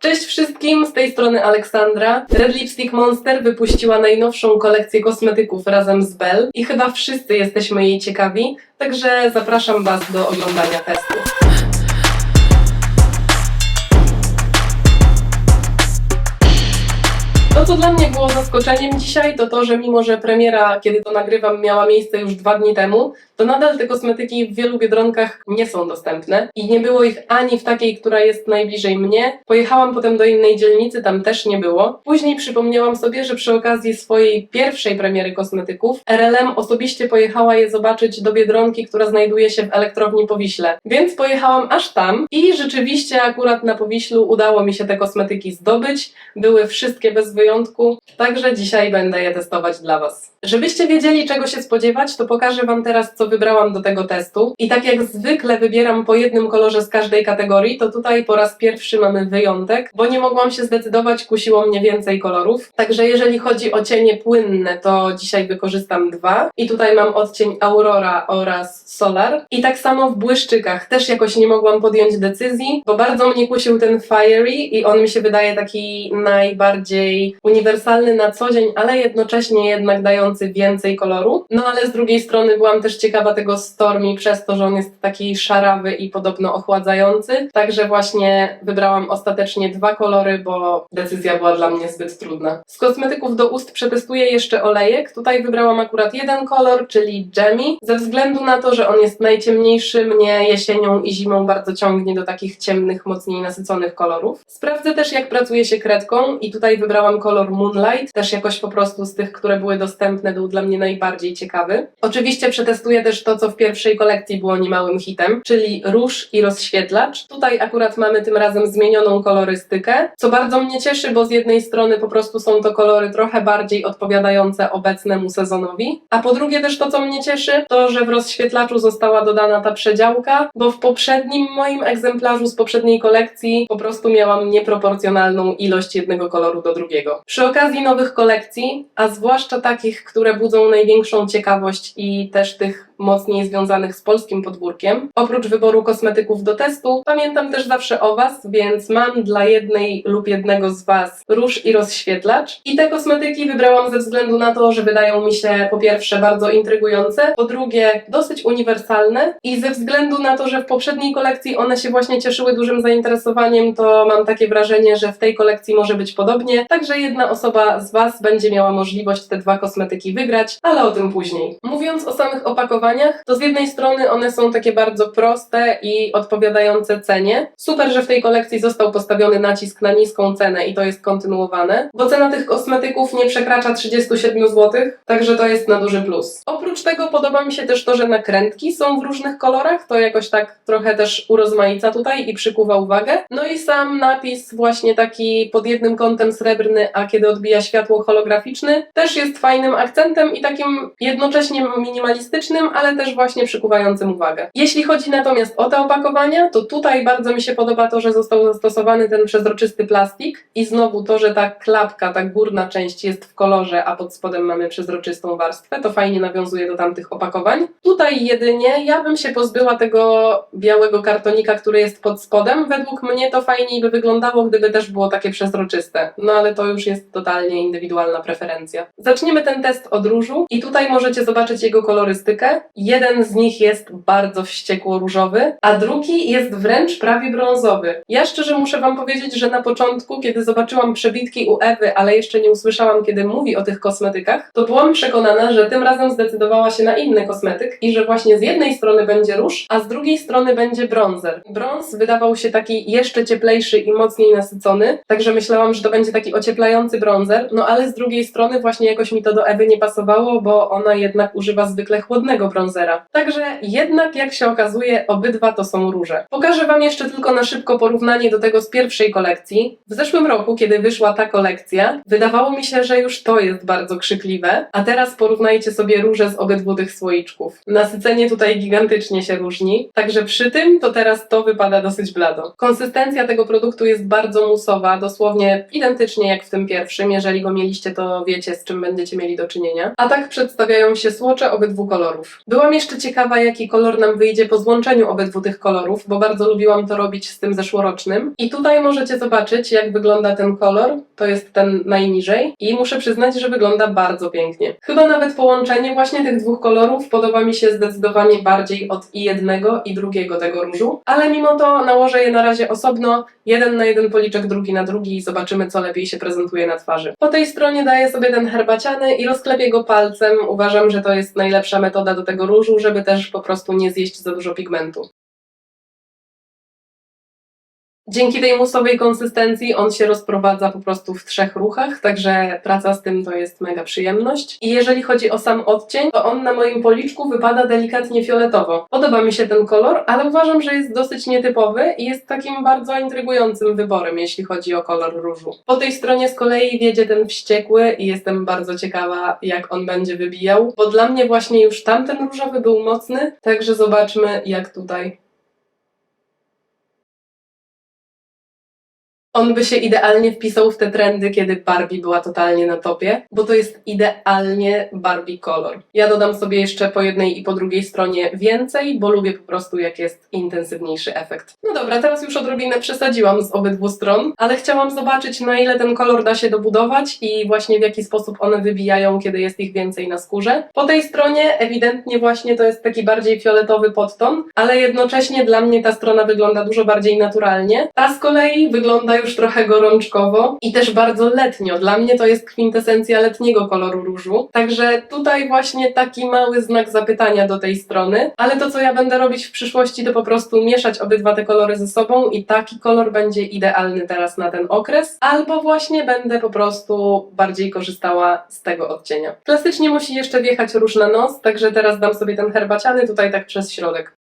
Cześć wszystkim, z tej strony Aleksandra. Red Lipstick Monster wypuściła najnowszą kolekcję kosmetyków razem z Belle i chyba wszyscy jesteśmy jej ciekawi, także zapraszam Was do oglądania testu. To, co dla mnie było zaskoczeniem dzisiaj, to to, że mimo, że premiera, kiedy to nagrywam, miała miejsce już dwa dni temu, to nadal te kosmetyki w wielu biedronkach nie są dostępne i nie było ich ani w takiej, która jest najbliżej mnie. Pojechałam potem do innej dzielnicy, tam też nie było. Później przypomniałam sobie, że przy okazji swojej pierwszej premiery kosmetyków RLM osobiście pojechała je zobaczyć do biedronki, która znajduje się w elektrowni Powiśle. Więc pojechałam aż tam i rzeczywiście akurat na Powiślu udało mi się te kosmetyki zdobyć. Były wszystkie bez wyjątku, także dzisiaj będę je testować dla Was. Żebyście wiedzieli, czego się spodziewać, to pokażę Wam teraz, co wybrałam do tego testu. I tak jak zwykle wybieram po jednym kolorze z każdej kategorii, to tutaj po raz pierwszy mamy wyjątek, bo nie mogłam się zdecydować, kusiło mnie więcej kolorów. Także jeżeli chodzi o cienie płynne, to dzisiaj wykorzystam dwa. I tutaj mam odcień Aurora oraz Solar. I tak samo w błyszczykach też jakoś nie mogłam podjąć decyzji, bo bardzo mnie kusił ten Fiery i on mi się wydaje taki najbardziej uniwersalny na co dzień, ale jednocześnie jednak dający więcej koloru. No ale z drugiej strony byłam też ciekawa tego Stormy przez to, że on jest taki szarawy i podobno ochładzający. Także właśnie wybrałam ostatecznie dwa kolory, bo decyzja była dla mnie zbyt trudna. Z kosmetyków do ust przetestuję jeszcze olejek. Tutaj wybrałam akurat jeden kolor, czyli Jamie, ze względu na to, że on jest najciemniejszy, mnie jesienią i zimą bardzo ciągnie do takich ciemnych, mocniej nasyconych kolorów. Sprawdzę też jak pracuje się kredką i tutaj wybrałam kolor Moonlight, też jakoś po prostu z tych, które były dostępne, był dla mnie najbardziej ciekawy. Oczywiście przetestuję też to, co w pierwszej kolekcji było niemałym hitem, czyli róż i rozświetlacz. Tutaj akurat mamy tym razem zmienioną kolorystykę, co bardzo mnie cieszy, bo z jednej strony po prostu są to kolory trochę bardziej odpowiadające obecnemu sezonowi, a po drugie też to, co mnie cieszy, to, że w rozświetlaczu została dodana ta przedziałka, bo w poprzednim moim egzemplarzu z poprzedniej kolekcji po prostu miałam nieproporcjonalną ilość jednego koloru do drugiego. Przy okazji nowych kolekcji, a zwłaszcza takich, które budzą największą ciekawość i też tych mocniej związanych z polskim podwórkiem. Oprócz wyboru kosmetyków do testu, pamiętam też zawsze o Was, więc mam dla jednej lub jednego z Was róż i rozświetlacz. I te kosmetyki wybrałam ze względu na to, że wydają mi się po pierwsze bardzo intrygujące, po drugie dosyć uniwersalne i ze względu na to, że w poprzedniej kolekcji one się właśnie cieszyły dużym zainteresowaniem, to mam takie wrażenie, że w tej kolekcji może być podobnie. Także jedna osoba z Was będzie miała możliwość te dwa kosmetyki wygrać, ale o tym później. Mówiąc o samych opakowaniach, to z jednej strony one są takie bardzo proste i odpowiadające cenie. Super, że w tej kolekcji został postawiony nacisk na niską cenę i to jest kontynuowane, bo cena tych kosmetyków nie przekracza 37 zł, także to jest na duży plus. Oprócz tego podoba mi się też to, że nakrętki są w różnych kolorach, to jakoś tak trochę też urozmaica tutaj i przykuwa uwagę. No i sam napis właśnie taki pod jednym kątem srebrny, a kiedy odbija światło holograficzny, też jest fajnym akcentem i takim jednocześnie minimalistycznym, ale też właśnie przykuwającym uwagę. Jeśli chodzi natomiast o te opakowania, to tutaj bardzo mi się podoba to, że został zastosowany ten przezroczysty plastik i znowu to, że ta klapka, ta górna część jest w kolorze, a pod spodem mamy przezroczystą warstwę, to fajnie nawiązuje do tamtych opakowań. Tutaj jedynie ja bym się pozbyła tego białego kartonika, który jest pod spodem. Według mnie to fajniej by wyglądało, gdyby też było takie przezroczyste. No ale to już jest totalnie indywidualna preferencja. Zaczniemy ten test od różu i tutaj możecie zobaczyć jego kolorystykę. Jeden z nich jest bardzo wściekło różowy, a drugi jest wręcz prawie brązowy. Ja szczerze muszę Wam powiedzieć, że na początku, kiedy zobaczyłam przebitki u Ewy, ale jeszcze nie usłyszałam, kiedy mówi o tych kosmetykach, to byłam przekonana, że tym razem zdecydowała się na inny kosmetyk i że właśnie z jednej strony będzie róż, a z drugiej strony będzie bronzer. Brąz wydawał się taki jeszcze cieplejszy i mocniej nasycony, także myślałam, że to będzie taki ocieplający bronzer, no ale z drugiej strony właśnie jakoś mi to do Ewy nie pasowało, bo ona jednak używa zwykle chłodnego bronzera. Także jednak, jak się okazuje, obydwa to są róże. Pokażę Wam jeszcze tylko na szybko porównanie do tego z pierwszej kolekcji. W zeszłym roku, kiedy wyszła ta kolekcja, wydawało mi się, że już to jest bardzo krzykliwe, a teraz porównajcie sobie róże z obydwu tych słoiczków. Nasycenie tutaj gigantycznie się różni, także przy tym to teraz to wypada dosyć blado. Konsystencja tego produktu jest bardzo musowa, dosłownie identycznie jak w tym pierwszym. Jeżeli go mieliście, to wiecie z czym będziecie mieli do czynienia. A tak przedstawiają się słocze obydwu kolorów. Byłam jeszcze ciekawa, jaki kolor nam wyjdzie po złączeniu obydwu tych kolorów, bo bardzo lubiłam to robić z tym zeszłorocznym. I tutaj możecie zobaczyć, jak wygląda ten kolor. To jest ten najniżej i muszę przyznać, że wygląda bardzo pięknie. Chyba nawet połączenie właśnie tych dwóch kolorów podoba mi się zdecydowanie bardziej od i jednego i drugiego tego różu, ale mimo to nałożę je na razie osobno, jeden na jeden policzek, drugi na drugi i zobaczymy, co lepiej się prezentuje na twarzy. Po tej stronie daję sobie ten herbaciany i rozklepię go palcem. Uważam, że to jest najlepsza metoda do tego różu, żeby też po prostu nie zjeść za dużo pigmentu. Dzięki tej musowej konsystencji on się rozprowadza po prostu w trzech ruchach, także praca z tym to jest mega przyjemność. I jeżeli chodzi o sam odcień, to on na moim policzku wypada delikatnie fioletowo. Podoba mi się ten kolor, ale uważam, że jest dosyć nietypowy i jest takim bardzo intrygującym wyborem, jeśli chodzi o kolor różu. Po tej stronie z kolei wiedzie ten wściekły i jestem bardzo ciekawa, jak on będzie wybijał, bo dla mnie właśnie już tamten różowy był mocny, także zobaczmy, jak tutaj On by się idealnie wpisał w te trendy, kiedy Barbie była totalnie na topie, bo to jest idealnie Barbie kolor. Ja dodam sobie jeszcze po jednej i po drugiej stronie więcej, bo lubię po prostu jak jest intensywniejszy efekt. No dobra, teraz już odrobinę przesadziłam z obydwu stron, ale chciałam zobaczyć na ile ten kolor da się dobudować i właśnie w jaki sposób one wybijają, kiedy jest ich więcej na skórze. Po tej stronie ewidentnie właśnie to jest taki bardziej fioletowy podton, ale jednocześnie dla mnie ta strona wygląda dużo bardziej naturalnie. Ta z kolei wygląda już trochę gorączkowo i też bardzo letnio. Dla mnie to jest kwintesencja letniego koloru różu. Także tutaj właśnie taki mały znak zapytania do tej strony. Ale to, co ja będę robić w przyszłości, to po prostu mieszać obydwa te kolory ze sobą i taki kolor będzie idealny teraz na ten okres. Albo właśnie będę po prostu bardziej korzystała z tego odcienia. Klasycznie musi jeszcze wjechać róż na nos, także teraz dam sobie ten herbaciany tutaj tak przez środek.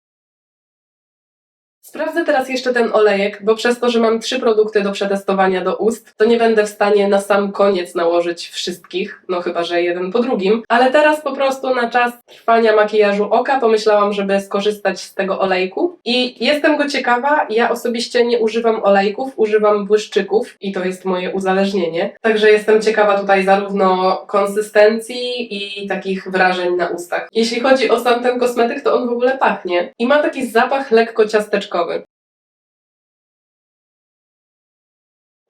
Sprawdzę teraz jeszcze ten olejek, bo przez to, że mam trzy produkty do przetestowania do ust, to nie będę w stanie na sam koniec nałożyć wszystkich, no chyba, że jeden po drugim. Ale teraz po prostu na czas trwania makijażu oka pomyślałam, żeby skorzystać z tego olejku. I jestem go ciekawa, ja osobiście nie używam olejków, używam błyszczyków i to jest moje uzależnienie. Także jestem ciekawa tutaj zarówno konsystencji i takich wrażeń na ustach. Jeśli chodzi o sam ten kosmetyk, to on w ogóle pachnie i ma taki zapach lekko ciasteczkowy. over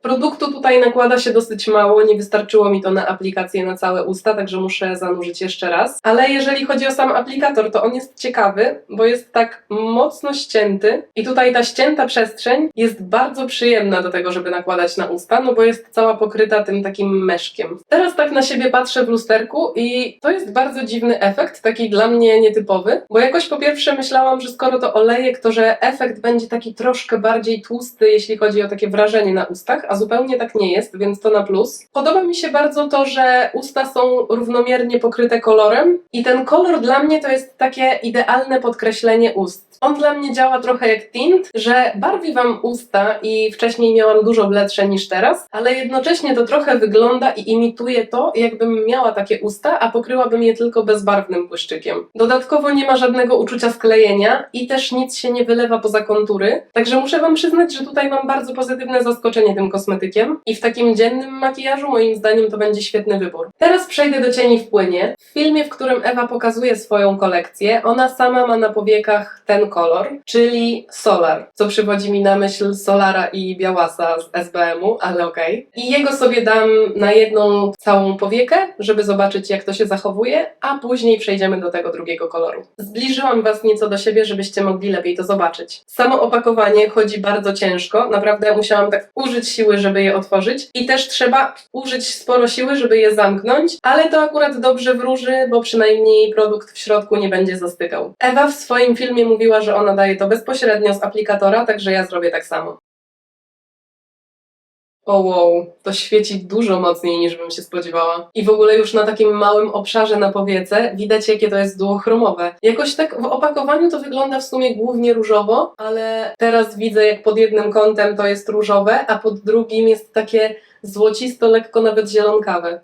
Produktu tutaj nakłada się dosyć mało, nie wystarczyło mi to na aplikację na całe usta, także muszę zanurzyć jeszcze raz. Ale jeżeli chodzi o sam aplikator, to on jest ciekawy, bo jest tak mocno ścięty i tutaj ta ścięta przestrzeń jest bardzo przyjemna do tego, żeby nakładać na usta, no bo jest cała pokryta tym takim meszkiem. Teraz tak na siebie patrzę w lusterku i to jest bardzo dziwny efekt, taki dla mnie nietypowy, bo jakoś po pierwsze myślałam, że skoro to olejek, to że efekt będzie taki troszkę bardziej tłusty, jeśli chodzi o takie wrażenie na ustach, a zupełnie tak nie jest, więc to na plus. Podoba mi się bardzo to, że usta są równomiernie pokryte kolorem i ten kolor dla mnie to jest takie idealne podkreślenie ust. On dla mnie działa trochę jak tint, że barwi wam usta i wcześniej miałam dużo bledsze niż teraz, ale jednocześnie to trochę wygląda i imituje to, jakbym miała takie usta, a pokryłabym je tylko bezbarwnym błyszczykiem. Dodatkowo nie ma żadnego uczucia sklejenia i też nic się nie wylewa poza kontury, także muszę wam przyznać, że tutaj mam bardzo pozytywne zaskoczenie tym kosmetykiem i w takim dziennym makijażu moim zdaniem to będzie świetny wybór. Teraz przejdę do cieni w płynie. W filmie, w którym Ewa pokazuje swoją kolekcję, ona sama ma na powiekach ten kolor, czyli Solar, co przywodzi mi na myśl Solara i Białasa z SBM-u, ale okej. I jego sobie dam na jedną całą powiekę, żeby zobaczyć jak to się zachowuje, a później przejdziemy do tego drugiego koloru. Zbliżyłam Was nieco do siebie, żebyście mogli lepiej to zobaczyć. Samo opakowanie chodzi bardzo ciężko, naprawdę musiałam tak użyć siły, żeby je otworzyć i też trzeba użyć sporo siły, żeby je zamknąć, ale to akurat dobrze wróży, bo przynajmniej produkt w środku nie będzie zastykał. Ewa w swoim filmie mówiła, że ona daje to bezpośrednio z aplikatora, także ja zrobię tak samo. O wow, to świeci dużo mocniej niż bym się spodziewała. I w ogóle już na takim małym obszarze na powiece widać jakie to jest duochromowe. Jakoś tak w opakowaniu to wygląda w sumie głównie różowo, ale teraz widzę jak pod jednym kątem to jest różowe, a pod drugim jest takie złocisto, lekko nawet zielonkawe.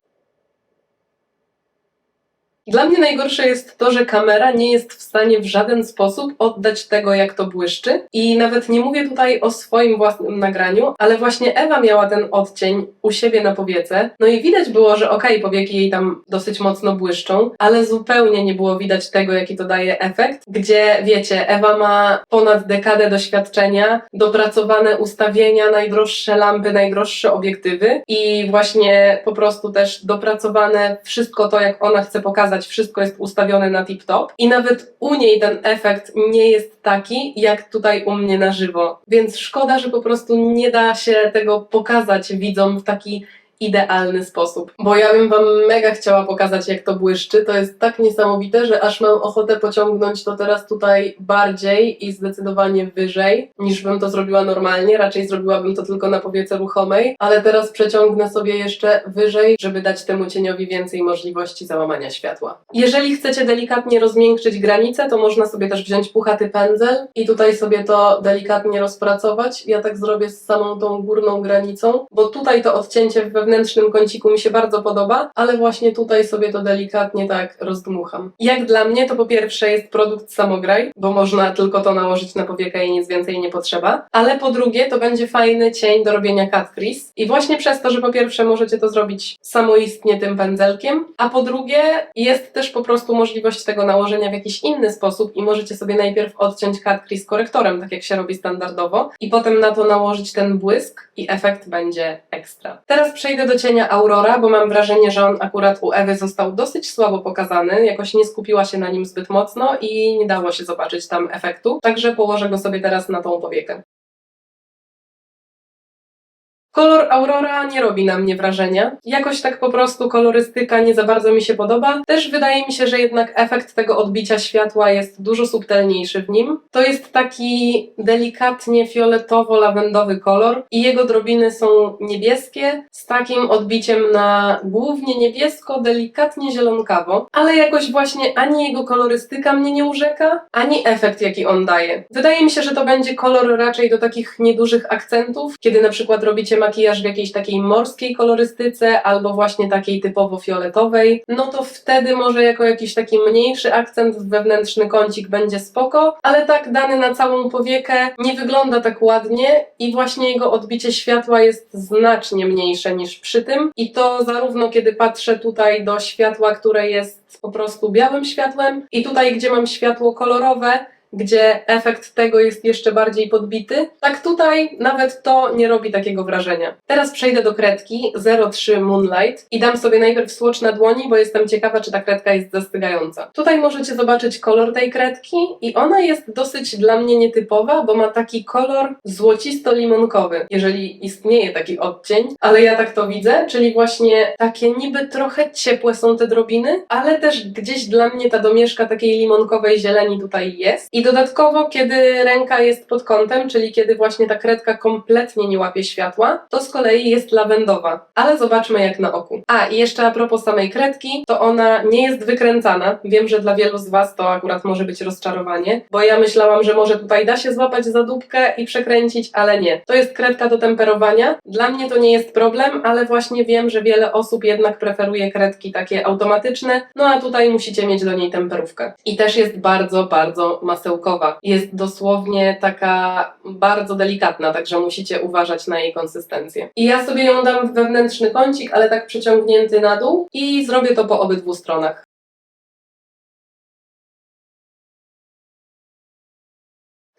Dla mnie najgorsze jest to, że kamera nie jest w stanie w żaden sposób oddać tego, jak to błyszczy. I nawet nie mówię tutaj o swoim własnym nagraniu, ale właśnie Ewa miała ten odcień u siebie na powiece. No i widać było, że okej, powieki jej tam dosyć mocno błyszczą, ale zupełnie nie było widać tego, jaki to daje efekt. Gdzie wiecie, Ewa ma ponad dekadę doświadczenia, dopracowane ustawienia, najdroższe lampy, najdroższe obiektywy i właśnie po prostu też dopracowane wszystko to, jak ona chce pokazać, wszystko jest ustawione na tip-top. I nawet u niej ten efekt nie jest taki, jak tutaj u mnie na żywo. Więc szkoda, że po prostu nie da się tego pokazać widzom w taki idealny sposób. Bo ja bym Wam mega chciała pokazać, jak to błyszczy. To jest tak niesamowite, że aż mam ochotę pociągnąć to teraz tutaj bardziej i zdecydowanie wyżej, niż bym to zrobiła normalnie. Raczej zrobiłabym to tylko na powiece ruchomej, ale teraz przeciągnę sobie jeszcze wyżej, żeby dać temu cieniowi więcej możliwości załamania światła. Jeżeli chcecie delikatnie rozmiękczyć granice, to można sobie też wziąć puchaty pędzel i tutaj sobie to delikatnie rozpracować. Ja tak zrobię z samą tą górną granicą, bo tutaj to odcięcie w kąciku mi się bardzo podoba, ale właśnie tutaj sobie to delikatnie tak rozdmucham. Jak dla mnie to po pierwsze jest produkt samograj, bo można tylko to nałożyć na powiekę i nic więcej nie potrzeba, ale po drugie to będzie fajny cień do robienia cut crease i właśnie przez to, że po pierwsze możecie to zrobić samoistnie tym pędzelkiem, a po drugie jest też po prostu możliwość tego nałożenia w jakiś inny sposób i możecie sobie najpierw odciąć cut crease korektorem, tak jak się robi standardowo i potem na to nałożyć ten błysk i efekt będzie ekstra. Teraz przejdę do cienia Aurora, bo mam wrażenie, że on akurat u Ewy został dosyć słabo pokazany, jakoś nie skupiła się na nim zbyt mocno i nie dało się zobaczyć tam efektu, także położę go sobie teraz na tą powiekę. Kolor Aurora nie robi na mnie wrażenia. Jakoś tak po prostu kolorystyka nie za bardzo mi się podoba. Też wydaje mi się, że jednak efekt tego odbicia światła jest dużo subtelniejszy w nim. To jest taki delikatnie fioletowo-lawendowy kolor i jego drobiny są niebieskie z takim odbiciem na głównie niebiesko, delikatnie zielonkawo, ale jakoś właśnie ani jego kolorystyka mnie nie urzeka, ani efekt jaki on daje. Wydaje mi się, że to będzie kolor raczej do takich niedużych akcentów, kiedy na przykład robicie makijaż w jakiejś takiej morskiej kolorystyce albo właśnie takiej typowo fioletowej, no to wtedy może jako jakiś taki mniejszy akcent wewnętrzny kącik będzie spoko, ale tak dany na całą powiekę nie wygląda tak ładnie i właśnie jego odbicie światła jest znacznie mniejsze niż przy tym. I to zarówno kiedy patrzę tutaj do światła, które jest po prostu białym światłem i tutaj gdzie mam światło kolorowe, gdzie efekt tego jest jeszcze bardziej podbity. Tak tutaj nawet to nie robi takiego wrażenia. Teraz przejdę do kredki 03 Moonlight i dam sobie najpierw słocz na dłoni, bo jestem ciekawa, czy ta kredka jest zastygająca. Tutaj możecie zobaczyć kolor tej kredki i ona jest dosyć dla mnie nietypowa, bo ma taki kolor złocisto-limonkowy, jeżeli istnieje taki odcień, ale ja tak to widzę, czyli właśnie takie niby trochę ciepłe są te drobiny, ale też gdzieś dla mnie ta domieszka takiej limonkowej zieleni tutaj jest. I dodatkowo, kiedy ręka jest pod kątem, czyli kiedy właśnie ta kredka kompletnie nie łapie światła, to z kolei jest lawendowa. Ale zobaczmy jak na oku. A, i jeszcze a propos samej kredki, to ona nie jest wykręcana. Wiem, że dla wielu z Was to akurat może być rozczarowanie, bo ja myślałam, że może tutaj da się złapać za dupkę i przekręcić, ale nie. To jest kredka do temperowania. Dla mnie to nie jest problem, ale właśnie wiem, że wiele osób jednak preferuje kredki takie automatyczne, no a tutaj musicie mieć do niej temperówkę. I też jest bardzo, bardzo masełkowa Jest dosłownie taka bardzo delikatna, także musicie uważać na jej konsystencję. I ja sobie ją dam w wewnętrzny kącik, ale tak przeciągnięty na dół i zrobię to po obydwu stronach.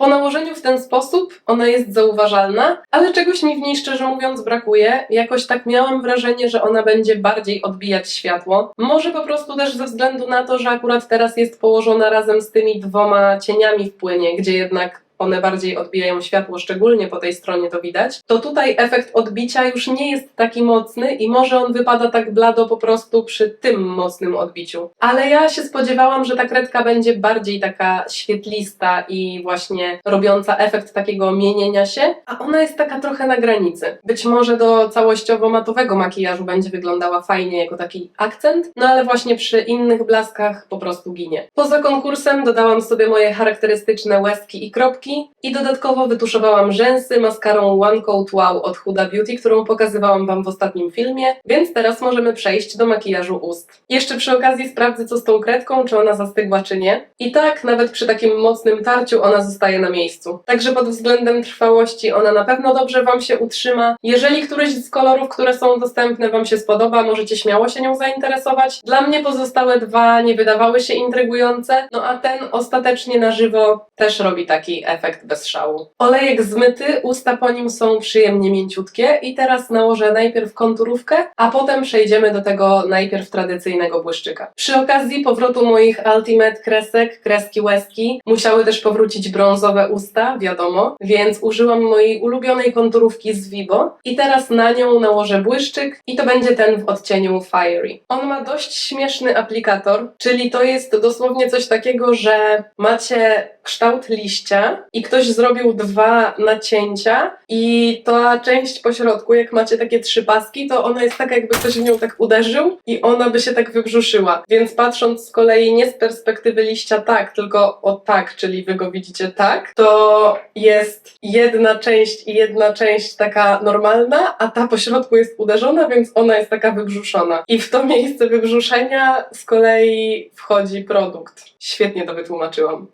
Po nałożeniu w ten sposób ona jest zauważalna, ale czegoś mi w niej szczerze mówiąc brakuje. Jakoś tak miałam wrażenie, że ona będzie bardziej odbijać światło. Może po prostu też ze względu na to, że akurat teraz jest położona razem z tymi dwoma cieniami w płynie, gdzie jednak one bardziej odbijają światło, szczególnie po tej stronie to widać, to tutaj efekt odbicia już nie jest taki mocny i może on wypada tak blado po prostu przy tym mocnym odbiciu. Ale ja się spodziewałam, że ta kredka będzie bardziej taka świetlista i właśnie robiąca efekt takiego mienienia się, a ona jest taka trochę na granicy. Być może do całościowo matowego makijażu będzie wyglądała fajnie jako taki akcent, no ale właśnie przy innych blaskach po prostu ginie. Poza konkursem dodałam sobie moje charakterystyczne łezki i kropki, i dodatkowo wytuszowałam rzęsy maskarą One Coat Wow od Huda Beauty, którą pokazywałam Wam w ostatnim filmie, więc teraz możemy przejść do makijażu ust. Jeszcze przy okazji sprawdzę, co z tą kredką, czy ona zastygła, czy nie. I tak, nawet przy takim mocnym tarciu, ona zostaje na miejscu. Także pod względem trwałości ona na pewno dobrze Wam się utrzyma. Jeżeli któryś z kolorów, które są dostępne, Wam się spodoba, możecie śmiało się nią zainteresować. Dla mnie pozostałe dwa nie wydawały się intrygujące, no a ten ostatecznie na żywo też robi taki efekt bez szału. Olejek zmyty, usta po nim są przyjemnie mięciutkie i teraz nałożę najpierw konturówkę, a potem przejdziemy do tego najpierw tradycyjnego błyszczyka. Przy okazji powrotu moich Ultimate kresek, kreski łezki, musiały też powrócić brązowe usta, wiadomo, więc użyłam mojej ulubionej konturówki z Vibo i teraz na nią nałożę błyszczyk i to będzie ten w odcieniu Fiery. On ma dość śmieszny aplikator, czyli to jest dosłownie coś takiego, że macie kształt liścia i ktoś zrobił dwa nacięcia i ta część po środku, jak macie takie trzy paski, to ona jest taka, jakby ktoś w nią tak uderzył i ona by się tak wybrzuszyła. Więc patrząc z kolei nie z perspektywy liścia tak, tylko o tak, czyli wy go widzicie tak, to jest jedna część i jedna część taka normalna, a ta po środku jest uderzona, więc ona jest taka wybrzuszona. I w to miejsce wybrzuszenia z kolei wchodzi produkt. Świetnie to wytłumaczyłam.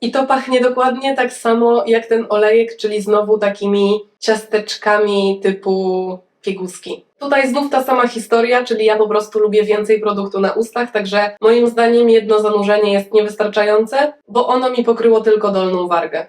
I to pachnie dokładnie tak samo jak ten olejek, czyli znowu takimi ciasteczkami typu pieguski. Tutaj znów ta sama historia, czyli ja po prostu lubię więcej produktu na ustach, także moim zdaniem jedno zanurzenie jest niewystarczające, bo ono mi pokryło tylko dolną wargę.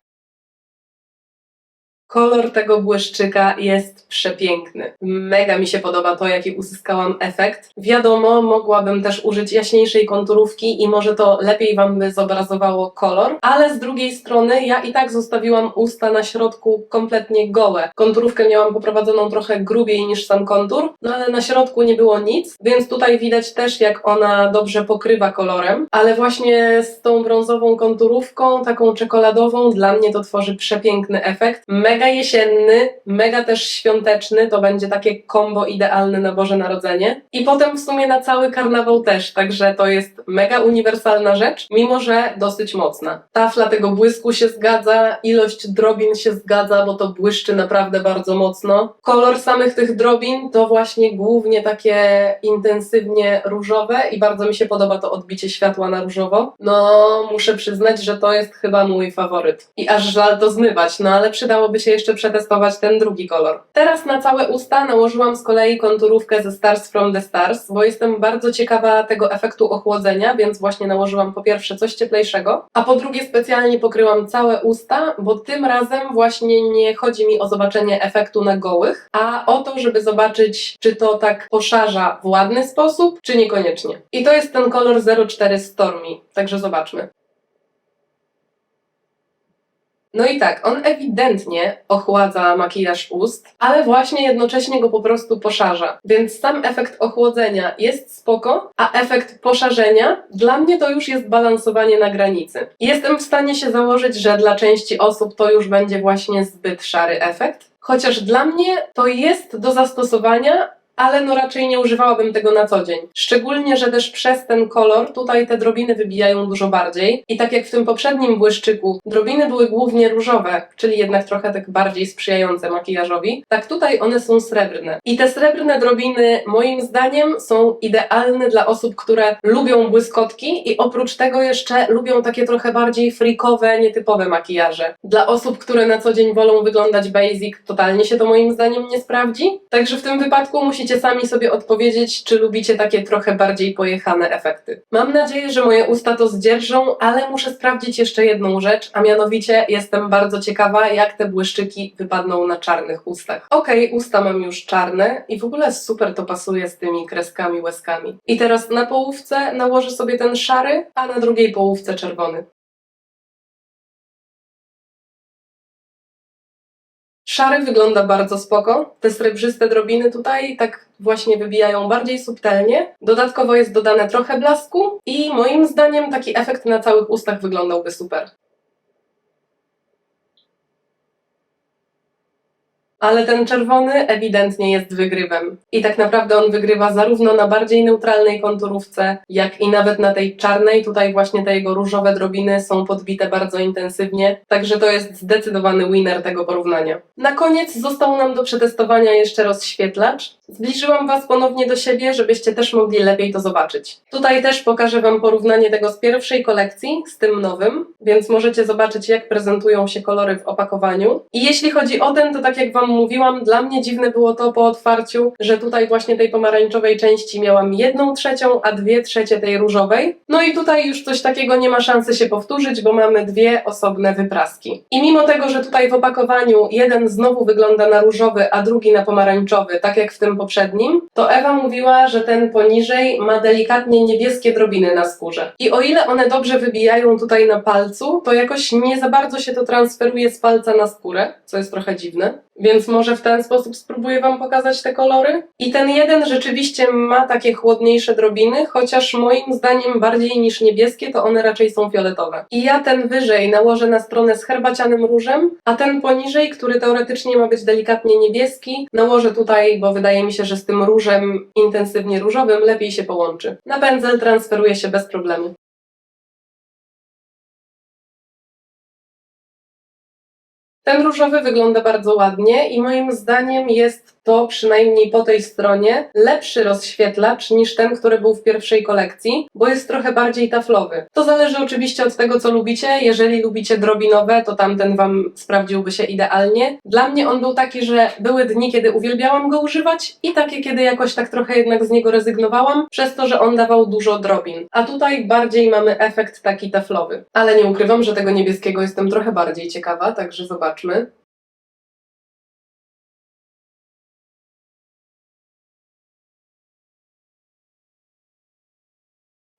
Kolor tego błyszczyka jest przepiękny. Mega mi się podoba to, jaki uzyskałam efekt. Wiadomo, mogłabym też użyć jaśniejszej konturówki i może to lepiej Wam by zobrazowało kolor, ale z drugiej strony ja i tak zostawiłam usta na środku kompletnie gołe. Konturówkę miałam poprowadzoną trochę grubiej niż sam kontur, no ale na środku nie było nic, więc tutaj widać też, jak ona dobrze pokrywa kolorem, ale właśnie z tą brązową konturówką, taką czekoladową, dla mnie to tworzy przepiękny efekt. Mega jesienny, mega też świąteczny, to będzie takie kombo idealne na Boże Narodzenie. I potem w sumie na cały karnawał też, także to jest mega uniwersalna rzecz, mimo że dosyć mocna. Tafla tego błysku się zgadza, ilość drobin się zgadza, bo to błyszczy naprawdę bardzo mocno. Kolor samych tych drobin to właśnie głównie takie intensywnie różowe i bardzo mi się podoba to odbicie światła na różowo. No, muszę przyznać, że to jest chyba mój faworyt. I aż żal to zmywać, no ale przydałoby się jeszcze przetestować ten drugi kolor. Teraz na całe usta nałożyłam z kolei konturówkę ze Stars from the Stars, bo jestem bardzo ciekawa tego efektu ochłodzenia, więc właśnie nałożyłam po pierwsze coś cieplejszego, a po drugie specjalnie pokryłam całe usta, bo tym razem właśnie nie chodzi mi o zobaczenie efektu na gołych, a o to, żeby zobaczyć, czy to tak poszarza w ładny sposób, czy niekoniecznie. I to jest ten kolor 04 Stormy, także zobaczmy. No i tak, on ewidentnie ochładza makijaż ust, ale właśnie jednocześnie go po prostu poszarza. Więc sam efekt ochłodzenia jest spoko, a efekt poszarzenia dla mnie to już jest balansowanie na granicy. Jestem w stanie się założyć, że dla części osób to już będzie właśnie zbyt szary efekt. Chociaż dla mnie to jest do zastosowania, ale no raczej nie używałabym tego na co dzień. Szczególnie, że też przez ten kolor tutaj te drobiny wybijają dużo bardziej. I tak jak w tym poprzednim błyszczyku, drobiny były głównie różowe, czyli jednak trochę tak bardziej sprzyjające makijażowi, tak tutaj one są srebrne. I te srebrne drobiny moim zdaniem są idealne dla osób, które lubią błyskotki i oprócz tego jeszcze lubią takie trochę bardziej frikowe, nietypowe makijaże. Dla osób, które na co dzień wolą wyglądać basic, totalnie się to moim zdaniem nie sprawdzi. Także w tym wypadku musicie sami sobie odpowiedzieć, czy lubicie takie trochę bardziej pojechane efekty. Mam nadzieję, że moje usta to zdzierżą, ale muszę sprawdzić jeszcze jedną rzecz, a mianowicie jestem bardzo ciekawa, jak te błyszczyki wypadną na czarnych ustach. Okej, usta mam już czarne i w ogóle super to pasuje z tymi kreskami, łezkami. I teraz na połówce nałożę sobie ten szary, a na drugiej połówce czerwony. Szary wygląda bardzo spoko. Te srebrzyste drobiny tutaj tak właśnie wybijają bardziej subtelnie. Dodatkowo jest dodane trochę blasku i moim zdaniem taki efekt na całych ustach wyglądałby super. Ale ten czerwony ewidentnie jest wygrywem. I tak naprawdę on wygrywa zarówno na bardziej neutralnej konturówce, jak i nawet na tej czarnej. Tutaj właśnie te jego różowe drobiny są podbite bardzo intensywnie. Także to jest zdecydowany winner tego porównania. Na koniec został nam do przetestowania jeszcze rozświetlacz. Zbliżyłam Was ponownie do siebie, żebyście też mogli lepiej to zobaczyć. Tutaj też pokażę Wam porównanie tego z pierwszej kolekcji z tym nowym, więc możecie zobaczyć, jak prezentują się kolory w opakowaniu. I jeśli chodzi o ten, to tak jak Wam mówiłam, dla mnie dziwne było to po otwarciu, że tutaj właśnie tej pomarańczowej części miałam jedną trzecią, a dwie trzecie tej różowej. No i tutaj już coś takiego nie ma szansy się powtórzyć, bo mamy dwie osobne wypraski. I mimo tego, że tutaj w opakowaniu jeden znowu wygląda na różowy, a drugi na pomarańczowy, tak jak w tym poprzednim, to Ewa mówiła, że ten poniżej ma delikatnie niebieskie drobiny na skórze. I o ile one dobrze wybijają tutaj na palcu, to jakoś nie za bardzo się to transferuje z palca na skórę, co jest trochę dziwne. Więc może w ten sposób spróbuję Wam pokazać te kolory. I ten jeden rzeczywiście ma takie chłodniejsze drobiny, chociaż moim zdaniem bardziej niż niebieskie, to one raczej są fioletowe. I ja ten wyżej nałożę na stronę z herbacianym różem, a ten poniżej, który teoretycznie ma być delikatnie niebieski, nałożę tutaj, bo wydaje mi się, że z tym różem intensywnie różowym lepiej się połączy. Na pędzel transferuje się bez problemu. Ten różowy wygląda bardzo ładnie i moim zdaniem jest to przynajmniej po tej stronie lepszy rozświetlacz niż ten, który był w pierwszej kolekcji, bo jest trochę bardziej taflowy. To zależy oczywiście od tego, co lubicie. Jeżeli lubicie drobinowe, to tamten Wam sprawdziłby się idealnie. Dla mnie on był taki, że były dni, kiedy uwielbiałam go używać i takie, kiedy jakoś tak trochę jednak z niego rezygnowałam, przez to, że on dawał dużo drobin. A tutaj bardziej mamy efekt taki taflowy. Ale nie ukrywam, że tego niebieskiego jestem trochę bardziej ciekawa, także zobaczmy.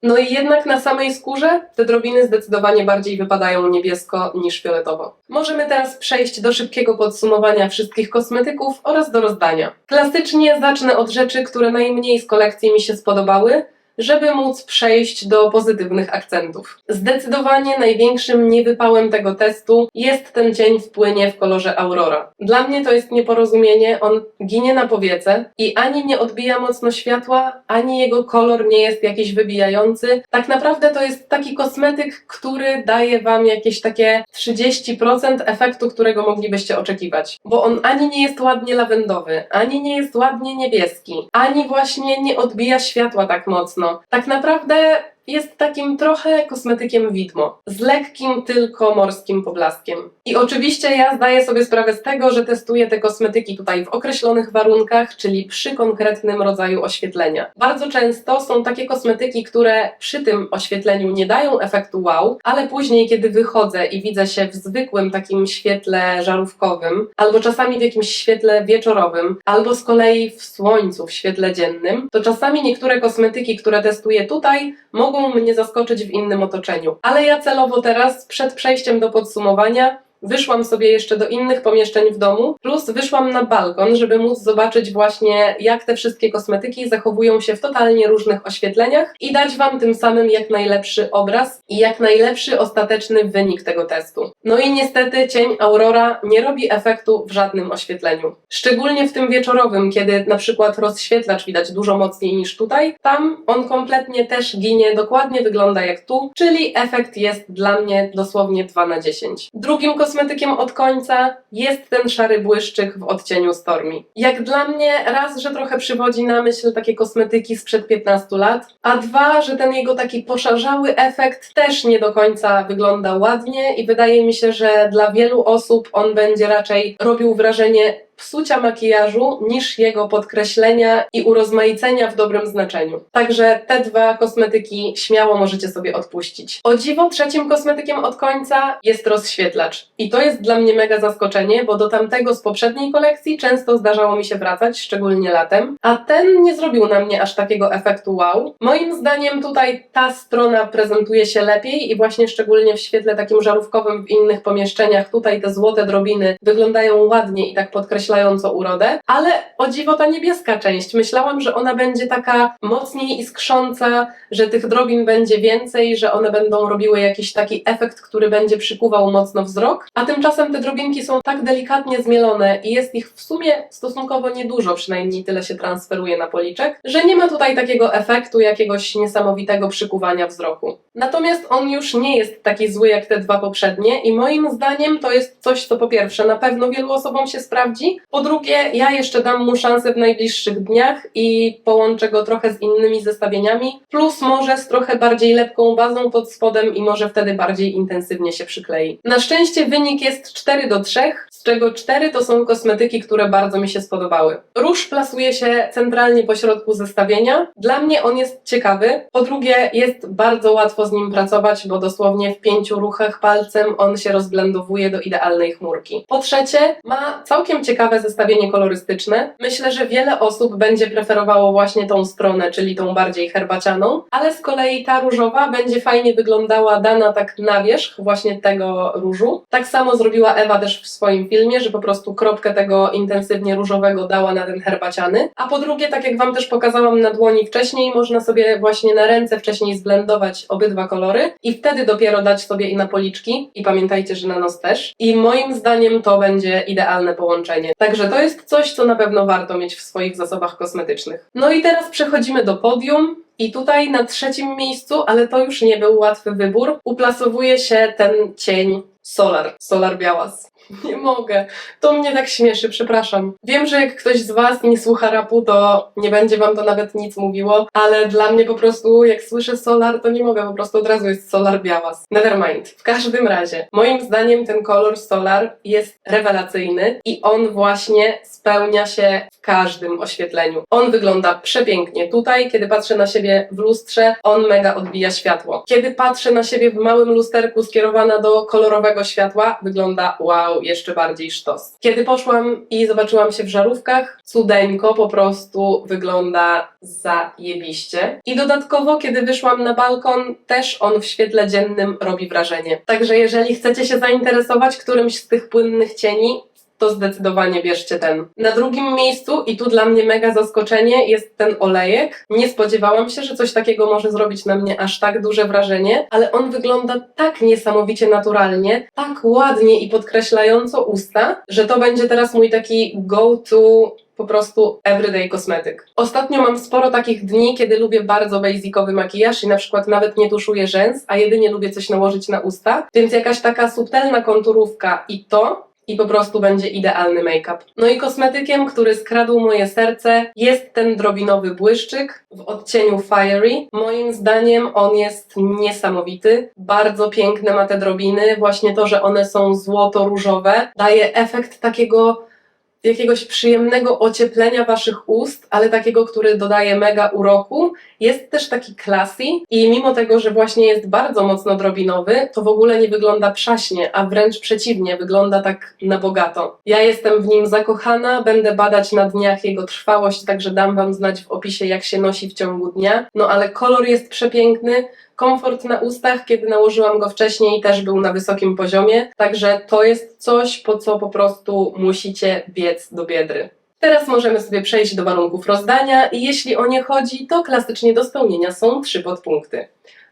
No i jednak na samej skórze te drobiny zdecydowanie bardziej wypadają niebiesko niż fioletowo. Możemy teraz przejść do szybkiego podsumowania wszystkich kosmetyków oraz do rozdania. Klasycznie zacznę od rzeczy, które najmniej z kolekcji mi się spodobały, żeby móc przejść do pozytywnych akcentów. Zdecydowanie największym niewypałem tego testu jest ten cień w płynie w kolorze Aurora. Dla mnie to jest nieporozumienie, on ginie na powiece i ani nie odbija mocno światła, ani jego kolor nie jest jakiś wybijający. Tak naprawdę to jest taki kosmetyk, który daje Wam jakieś takie 30% efektu, którego moglibyście oczekiwać. Bo on ani nie jest ładnie lawendowy, ani nie jest ładnie niebieski, ani właśnie nie odbija światła tak mocno. Tak naprawdę jest takim trochę kosmetykiem widmo, z lekkim tylko morskim poblaskiem. I oczywiście ja zdaję sobie sprawę z tego, że testuję te kosmetyki tutaj w określonych warunkach, czyli przy konkretnym rodzaju oświetlenia. Bardzo często są takie kosmetyki, które przy tym oświetleniu nie dają efektu wow, ale później, kiedy wychodzę i widzę się w zwykłym takim świetle żarówkowym, albo czasami w jakimś świetle wieczorowym, albo z kolei w słońcu, w świetle dziennym, to czasami niektóre kosmetyki, które testuję tutaj, mogą mnie zaskoczyć w innym otoczeniu. Ale ja celowo teraz, przed przejściem do podsumowania, Wyszłam sobie jeszcze do innych pomieszczeń w domu, plus wyszłam na balkon, żeby móc zobaczyć właśnie, jak te wszystkie kosmetyki zachowują się w totalnie różnych oświetleniach i dać Wam tym samym jak najlepszy obraz i jak najlepszy ostateczny wynik tego testu. No i niestety cień Aurora nie robi efektu w żadnym oświetleniu. Szczególnie w tym wieczorowym, kiedy na przykład rozświetlacz widać dużo mocniej niż tutaj, tam on kompletnie też ginie, dokładnie wygląda jak tu, czyli efekt jest dla mnie dosłownie 2 na 10. Drugim kosmetykiem od końca jest ten szary błyszczyk w odcieniu Stormy. Jak dla mnie, raz, że trochę przywodzi na myśl takie kosmetyki sprzed 15 lat, a dwa, że ten jego taki poszarzały efekt też nie do końca wygląda ładnie i wydaje mi się, że dla wielu osób on będzie raczej robił wrażenie psucia makijażu niż jego podkreślenia i urozmaicenia w dobrym znaczeniu. Także te dwa kosmetyki śmiało możecie sobie odpuścić. O dziwo, trzecim kosmetykiem od końca jest rozświetlacz. I to jest dla mnie mega zaskoczenie, bo do tamtego z poprzedniej kolekcji często zdarzało mi się wracać, szczególnie latem, a ten nie zrobił na mnie aż takiego efektu wow. Moim zdaniem tutaj ta strona prezentuje się lepiej i właśnie szczególnie w świetle takim żarówkowym w innych pomieszczeniach tutaj te złote drobiny wyglądają ładnie i tak podkreślają urodę, ale o dziwo ta niebieska część. Myślałam, że ona będzie taka mocniej iskrząca, że tych drobin będzie więcej, że one będą robiły jakiś taki efekt, który będzie przykuwał mocno wzrok, a tymczasem te drobinki są tak delikatnie zmielone i jest ich w sumie stosunkowo niedużo, przynajmniej tyle się transferuje na policzek, że nie ma tutaj takiego efektu jakiegoś niesamowitego przykuwania wzroku. Natomiast on już nie jest taki zły jak te dwa poprzednie i moim zdaniem to jest coś, co po pierwsze na pewno wielu osobom się sprawdzi, po drugie ja jeszcze dam mu szansę w najbliższych dniach i połączę go trochę z innymi zestawieniami, plus może z trochę bardziej lepką bazą pod spodem i może wtedy bardziej intensywnie się przyklei. Na szczęście wynik jest 4 do 3, z czego 4 to są kosmetyki, które bardzo mi się spodobały. Róż plasuje się centralnie po środku zestawienia. Dla mnie on jest ciekawy. Po drugie, jest bardzo łatwo z nim pracować, bo dosłownie w pięciu ruchach palcem on się rozblendowuje do idealnej chmurki. Po trzecie, ma całkiem ciekawe zestawienie kolorystyczne. Myślę, że wiele osób będzie preferowało właśnie tą stronę, czyli tą bardziej herbacianą, ale z kolei ta różowa będzie fajnie wyglądała dana tak na wierzch właśnie tego różu. Tak samo zrobiła Ewa też w swoim filmie, że po prostu kropkę tego intensywnie różowego dała na ten herbaciany. A po drugie, tak jak Wam też pokazałam na dłoni wcześniej, można sobie właśnie na ręce wcześniej zblendować obydwa kolory i wtedy dopiero dać sobie i na policzki. I pamiętajcie, że na nos też. I moim zdaniem to będzie idealne połączenie. Także to jest coś, co na pewno warto mieć w swoich zasobach kosmetycznych. No i teraz przechodzimy do podium. I tutaj na trzecim miejscu, ale to już nie był łatwy wybór, uplasowuje się ten cień Solar, Solar Białas. Nie mogę. To mnie tak śmieszy, przepraszam. Wiem, że jak ktoś z Was nie słucha rapu, to nie będzie Wam to nawet nic mówiło, ale dla mnie po prostu, jak słyszę Solar, to nie mogę, po prostu od razu jest Solar Białas. Nevermind. W każdym razie, moim zdaniem ten kolor Solar jest rewelacyjny i on właśnie spełnia się w każdym oświetleniu. On wygląda przepięknie. Tutaj, kiedy patrzę na siebie w lustrze, on mega odbija światło. Kiedy patrzę na siebie w małym lusterku skierowana do kolorowego światła, wygląda wow, jeszcze bardziej sztos. Kiedy poszłam i zobaczyłam się w żarówkach, cudeńko po prostu wygląda zajebiście. I dodatkowo, kiedy wyszłam na balkon, też on w świetle dziennym robi wrażenie. Także jeżeli chcecie się zainteresować którymś z tych płynnych cieni, to zdecydowanie bierzcie ten. Na drugim miejscu, i tu dla mnie mega zaskoczenie, jest ten olejek. Nie spodziewałam się, że coś takiego może zrobić na mnie aż tak duże wrażenie, ale on wygląda tak niesamowicie naturalnie, tak ładnie i podkreślająco usta, że to będzie teraz mój taki go-to po prostu everyday kosmetyk. Ostatnio mam sporo takich dni, kiedy lubię bardzo basicowy makijaż i na przykład nawet nie tuszuję rzęs, a jedynie lubię coś nałożyć na usta, więc jakaś taka subtelna konturówka i to i po prostu będzie idealny make-up. No i kosmetykiem, który skradł moje serce, jest ten drobinowy błyszczyk w odcieniu Fiery. Moim zdaniem on jest niesamowity. Bardzo piękne ma te drobiny. Właśnie to, że one są złoto-różowe, daje efekt takiego jakiegoś przyjemnego ocieplenia waszych ust, ale takiego, który dodaje mega uroku. Jest też taki classy i mimo tego, że właśnie jest bardzo mocno drobinowy, to w ogóle nie wygląda przaśnie, a wręcz przeciwnie, wygląda tak na bogato. Ja jestem w nim zakochana, będę badać na dniach jego trwałość, także dam wam znać w opisie, jak się nosi w ciągu dnia. No ale kolor jest przepiękny, komfort na ustach, kiedy nałożyłam go wcześniej, też był na wysokim poziomie, także to jest coś, po co po prostu musicie biec do biedry. Teraz możemy sobie przejść do warunków rozdania i jeśli o nie chodzi, to klasycznie do spełnienia są trzy podpunkty.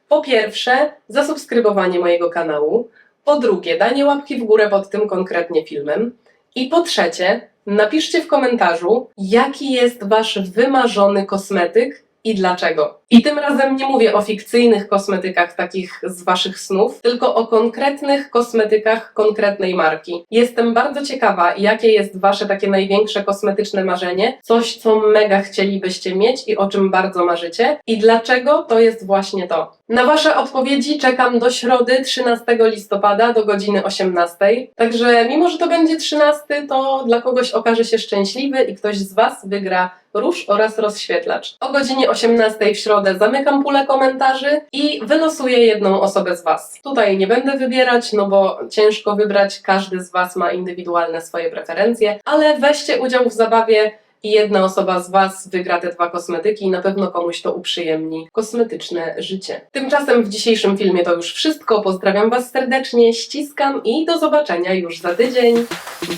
Po pierwsze, zasubskrybowanie mojego kanału. Po drugie, danie łapki w górę pod tym konkretnie filmem. I po trzecie, napiszcie w komentarzu, jaki jest Wasz wymarzony kosmetyk i dlaczego. I tym razem nie mówię o fikcyjnych kosmetykach takich z waszych snów, tylko o konkretnych kosmetykach konkretnej marki. Jestem bardzo ciekawa, jakie jest wasze takie największe kosmetyczne marzenie, coś co mega chcielibyście mieć i o czym bardzo marzycie i dlaczego to jest właśnie to. Na wasze odpowiedzi czekam do środy 13 listopada do godziny 18. Także mimo, że to będzie 13, to dla kogoś okaże się szczęśliwy i ktoś z was wygra róż oraz rozświetlacz. O godzinie 18 w środę zamykam pulę komentarzy i wylosuję jedną osobę z Was. Tutaj nie będę wybierać, no bo ciężko wybrać, każdy z Was ma indywidualne swoje preferencje, ale weźcie udział w zabawie i jedna osoba z Was wygra te dwa kosmetyki i na pewno komuś to uprzyjemni kosmetyczne życie. Tymczasem w dzisiejszym filmie to już wszystko. Pozdrawiam Was serdecznie, ściskam i do zobaczenia już za tydzień.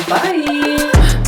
Bye!